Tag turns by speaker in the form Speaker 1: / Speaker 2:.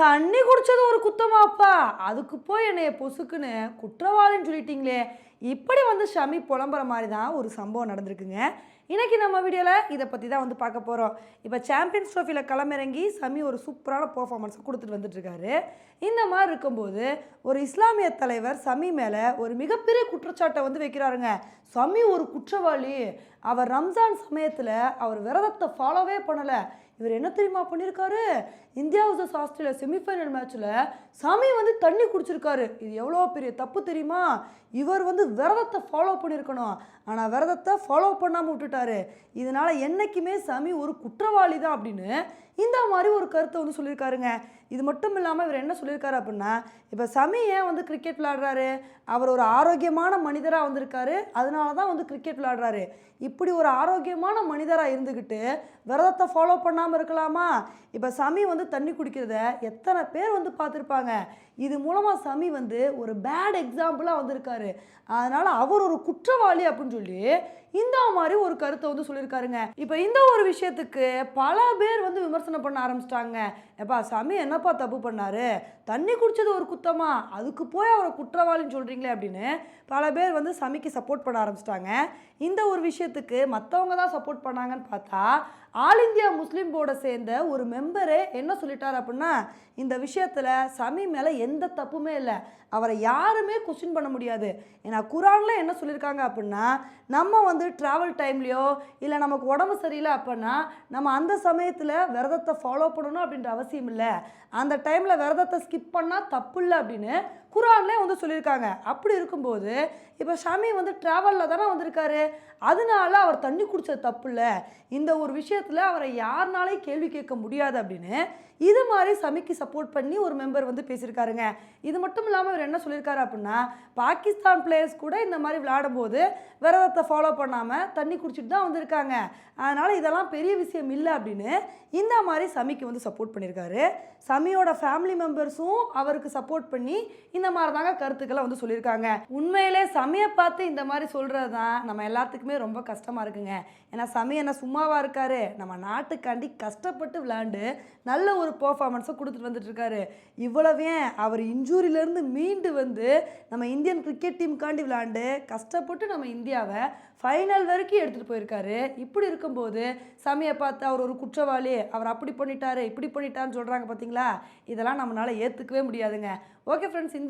Speaker 1: தண்ணி குடிச்சது ஒரு குத்தமாப்பா அதுக்கு போய் என்னைய பொசுக்குன்னு குற்றவாளின்னு சொல்லிட்டீங்களே. இப்படி வந்து ஷமி புலம்புற மாதிரி தான் ஒரு சம்பவம் நடந்திருக்குங்க. இன்றைக்கி நம்ம வீடியோவில் இதை பற்றி தான் வந்து பார்க்க போகிறோம் இப்போ சாம்பியன்ஸ் ட்ரோஃபியில் களமிறங்கி சமி ஒரு சூப்பரான பர்ஃபார்மன்ஸ் கொடுத்துட்டு வந்துட்டுருக்காரு. இந்த மாதிரி இருக்கும்போது ஒரு இஸ்லாமிய தலைவர் சமி மேலே ஒரு மிகப்பெரிய குற்றச்சாட்டை வந்து வைக்கிறாருங்க. சமி ஒரு குற்றவாளி. அவர் ரம்ஜான் சமயத்தில் அவர் விரதத்தை ஃபாலோவே பண்ணலை. இவர் என்ன தெரியுமா பண்ணியிருக்காரு இந்தியா வர்சஸ் ஆஸ்திரேலியா செமிஃபைனல் மேட்ச்சில் சாமி வந்து தண்ணி குடிச்சிருக்காரு. இது எவ்வளோ பெரிய தப்பு தெரியுமா? இவர் வந்து விரதத்தை ஃபாலோ பண்ணியிருக்கணும் ஆனால் விரதத்தை ஃபாலோ பண்ணாமல் விட்டுட்டாரு. இதனால் என்றைக்குமே சாமி ஒரு குற்றவாளி தான் அப்படின்னு இந்த மாதிரி ஒரு கருத்தை வந்து சொல்லியிருக்காருங்க. இது மட்டும் இல்லாமல் இவர் என்ன சொல்லியிருக்காரு அப்படின்னா இப்போ சமி ஏன் வந்து கிரிக்கெட் விளையாடுறாரு? அவர் ஒரு ஆரோக்கியமான மனிதராக வந்திருக்காரு. அதனால தான் வந்து கிரிக்கெட் விளையாடுறாரு. இப்படி ஒரு ஆரோக்கியமான மனிதராக இருந்துக்கிட்டு விரதத்தை ஃபாலோ பண்ணாமல் இருக்கலாமா? இப்போ சமி வந்து தண்ணி குடிக்கிறத எத்தனை பேர் வந்து பார்த்துருப்பாங்க? இது மூலமாக சமி வந்து ஒரு பேட் எக்ஸாம்பிளாக வந்திருக்காரு. அதனால் அவர் ஒரு குற்றவாளி அப்படின்னு சொல்லி இந்த மாதிரி ஒரு கருத்தை வந்து சொல்லியிருக்காருங்க. இப்போ இந்த ஒரு விஷயத்துக்கு பல பேர் வந்து விமர்சனம் பண்ண ஆரம்பிச்சிட்டாங்க. எப்பா சாமி என்னப்பா தப்பு பண்ணாரு? தண்ணி குடிச்சது ஒரு குத்தமா? அதுக்கு போய் அவரை குற்றவாளின்னு சொல்கிறீங்களே அப்படின்னு பல பேர் வந்து சமிக்கு சப்போர்ட் பண்ண ஆரம்பிச்சிட்டாங்க. இந்த ஒரு விஷயத்துக்கு மற்றவங்க தான் சப்போர்ட் பண்ணாங்கன்னு பார்த்தா ஆல் இந்தியா முஸ்லீம் போர்டை சேர்ந்த ஒரு மெம்பரே என்ன சொல்லிட்டார் அப்படின்னா இந்த விஷயத்தில் சமி மேலே எந்த தப்புமே இல்லை. அவரை யாருமே கொஸ்டின் பண்ண முடியாது. ஏன்னா குரானில் என்ன சொல்லியிருக்காங்க அப்படின்னா நம்ம வந்து ட்ராவல் டைம்லையோ இல்லை நமக்கு உடம்பு சரியில்லை அப்படின்னா நம்ம அந்த சமயத்தில் விரதத்தை ஃபாலோ பண்ணணும் அப்படின்ற அவசியம் இல்லை. அந்த டைமில் விரதத்தை ஸ்கிப் பண்ணால் தப்பு இல்லை அப்படின்னு குரான்லே வந்து சொல்லியிருக்காங்க. அப்படி இருக்கும்போது இப்போ ஷமி வந்து ட்ராவலில் தானே வந்திருக்காரு. அதனால அவர் தண்ணி குடித்தது தப்பு இல்லை இந்த ஒரு விஷயத்தில் அவரை யாருனாலே கேள்வி கேட்க முடியாது அப்படின்னு இது மாதிரி சமிக்கு சப்போர்ட் பண்ணி ஒரு மெம்பர் வந்து பேசியிருக்காருங்க. இது மட்டும் இல்லாமல் இவர் என்ன சொல்லியிருக்காரு அப்படின்னா பாகிஸ்தான் பிளேயர்ஸ் கூட இந்த மாதிரி விளையாடும்போது விரதத்தை ஃபாலோ பண்ணாமல் தண்ணி குடிச்சிட்டு தான் வந்திருக்காங்க. அதனால் இதெல்லாம் பெரிய விஷயம் இல்லை அப்படின்னு இந்த மாதிரி சமிக்கு வந்து சப்போர்ட் பண்ணியிருக்காரு. சமியோட ஃபேமிலி மெம்பர்ஸும் அவருக்கு சப்போர்ட் பண்ணி இந்த மாதிரி தாங்க கருத்துக்களை வந்து சொல்லியிருக்காங்க. உண்மையிலே சமையை பார்த்து இந்த மாதிரி சொல்கிறது தான் நம்ம எல்லாத்துக்குமே ரொம்ப கஷ்டமாக இருக்குங்க. ஏன்னா சமி என்ன சும்மாவாக இருக்காரு. நம்ம நாட்டுக்காண்டி கஷ்டப்பட்டு விளாண்டு நல்ல ஒரு பர்ஃபார்மன்ஸை கொடுத்துட்டு வந்துட்டுருக்காரு. இவ்வளவே அவர் இன்ஜூரியிலேருந்து மீண்டு வந்து நம்ம இந்தியன் கிரிக்கெட் டீமுக்காண்டி விளாண்டு கஷ்டப்பட்டு நம்ம இந்தியாவை ஃபைனல் வரைக்கும் எடுத்துகிட்டு போயிருக்காரு. இப்படி இருக்கும்போது சமையை பார்த்து அவர் ஒரு குற்றவாளி அவர் அப்படி பண்ணிட்டாரு இப்படி பண்ணிட்டாருன்னு சொல்கிறாங்க பார்த்தீங்களா இதெல்லாம் நம்மளால் ஏற்றுக்கவே முடியாதுங்க. ஓகே ஃப்ரெண்ட்ஸ் இந்த